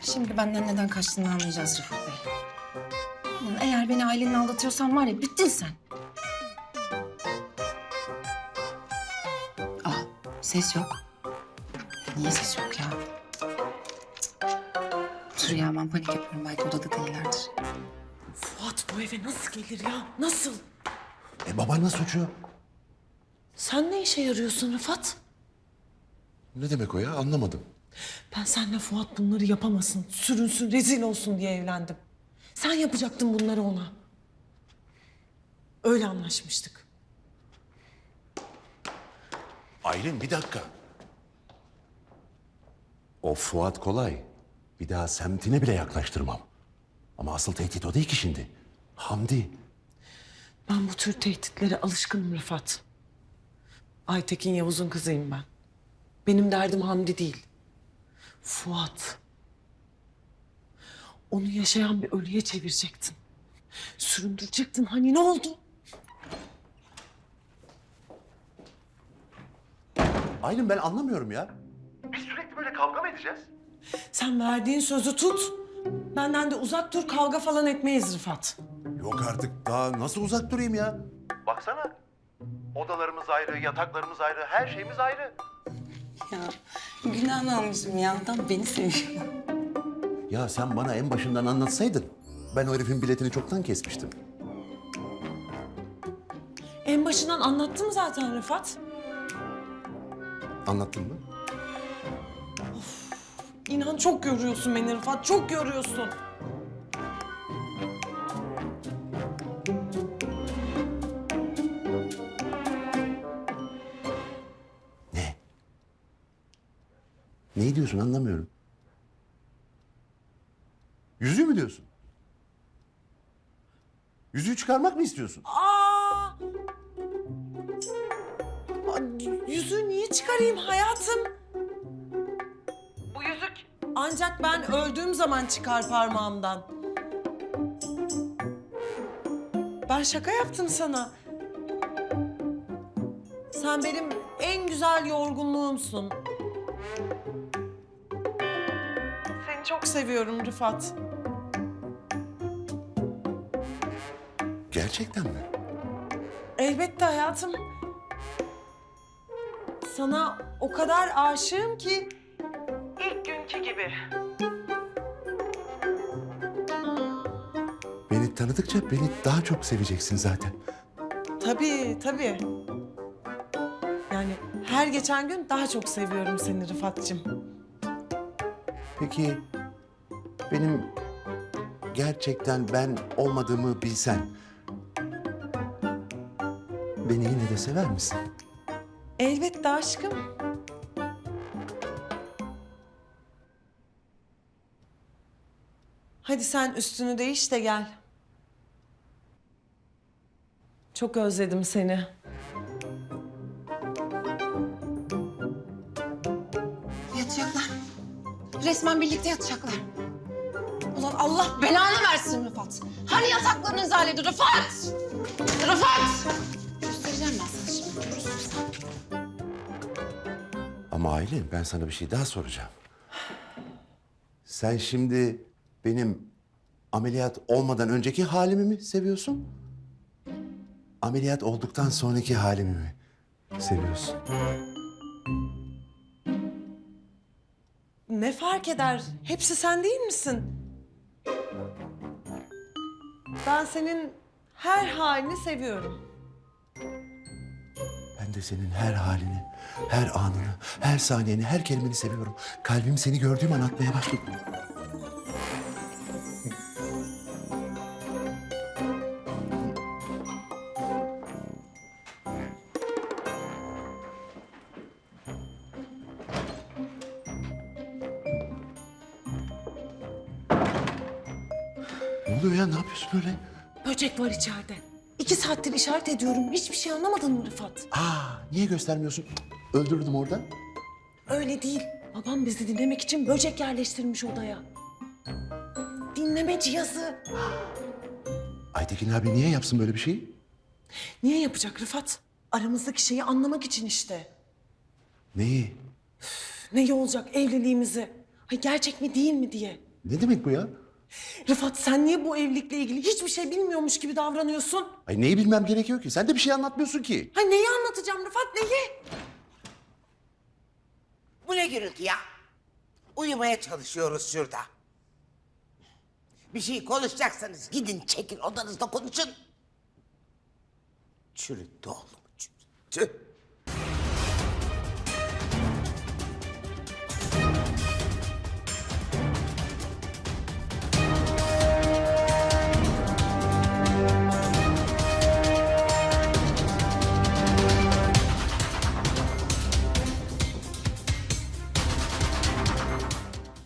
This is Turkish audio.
Şimdi benden neden kaçtığını anlayacağız Rıfat Bey. Ulan eğer beni ailenle aldatıyorsan var ya bittin sen. Aa ses yok. Niye ses yok ya? Dur ya ben panik yapıyorum belki odada değillerdir. Fuat bu eve nasıl gelir ya? Nasıl? E babanın suçu. Sen ne işe yarıyorsun Rıfat? Ne demek o ya anlamadım. Ben seninle Fuat bunları yapamasın, sürünsün, rezil olsun diye evlendim. Sen yapacaktın bunları ona. Öyle anlaşmıştık. Aylin bir dakika. O Fuat kolay. Bir daha semtine bile yaklaştırmam. Ama asıl tehdit o değil ki şimdi. Hamdi. Ben bu tür tehditlere alışkınım Rıfat. Aytekin Yavuz'un kızıyım ben. Benim derdim Hamdi değil. Fuat. Onu yaşayan bir ölüye çevirecektin. Süründürecektin. Hani ne oldu? Aylin ben anlamıyorum ya. Biz sürekli böyle kavga mı edeceğiz? Sen verdiğin sözü tut. Benden de uzak dur kavga falan etmeyiz Rıfat. Yok artık daha nasıl uzak durayım ya? Baksana. Odalarımız ayrı, yataklarımız ayrı, her şeyimiz ayrı. Ya günahını almışım ya. Adam beni seviyor. Ya sen bana en başından anlatsaydın. Ben o herifin biletini çoktan kesmiştim. En başından anlattım zaten Rıfat. Anlattın mı? İnan çok yoruyorsun beni Rıfat, çok yoruyorsun. Ne diyorsun anlamıyorum. Yüzüğü mü diyorsun? Yüzüğü çıkarmak mı istiyorsun? Aa! Aa, Yüzüğü niye çıkarayım hayatım? Bu yüzük ancak ben öldüğüm zaman çıkar parmağımdan. Ben şaka yaptım sana. Sen benim en güzel yorgunluğumsun. Seni çok seviyorum Rıfat. Gerçekten mi? Elbette hayatım. Sana o kadar aşığım ki... ilk günkü gibi. Beni tanıdıkça beni daha çok seveceksin zaten. Tabii, tabii. Yani her geçen gün daha çok seviyorum seni Rıfat'cığım. Peki benim gerçekten ben olmadığımı bilsen beni yine de sever misin? Elbette aşkım. Hadi sen üstünü değiş de gel. Çok özledim seni. Resmen birlikte yatacaklar. Ulan Allah belanı versin Rıfat. Hani yataklarınız aileydi Rıfat? Rıfat! Göstereceğim ben sana şimdi. Görürsün. Ama Aylin ben sana bir şey daha soracağım. Sen şimdi benim ameliyat olmadan önceki halimi mi seviyorsun? Ameliyat olduktan sonraki halimi mi seviyorsun? Ne fark eder? Hepsi sen değil misin? Ben senin her halini seviyorum. Ben de senin her halini, her anını, her saniyeni, her kelimeni seviyorum. Kalbim seni gördüğüm an atmaya başladı. Oluyor ya? Ne yapıyorsun öyle? Böcek var içeride. İki saattir işaret ediyorum. Hiçbir şey anlamadın mı Rıfat? Aa, niye göstermiyorsun? Öldürürdüm orada. Öyle değil. Babam bizi dinlemek için böcek yerleştirmiş odaya. Dinleme cihazı. Aytekin abi niye yapsın böyle bir şeyi? Niye yapacak Rıfat? Aramızdaki şeyi anlamak için işte. Neyi? Ne iyi olacak evliliğimizi? Ay gerçek mi değil mi diye. Ne demek bu ya? Rıfat sen niye bu evlilikle ilgili hiçbir şey bilmiyormuş gibi davranıyorsun? Ay neyi bilmem gerekiyor ki? Sen de bir şey anlatmıyorsun ki. Ha neyi anlatacağım Rıfat neyi? Bu ne gürültü ya? Uyumaya çalışıyoruz şurada. Bir şey konuşacaksanız gidin çekin odanızda konuşun. Çürüttü oğlumu çürüttü.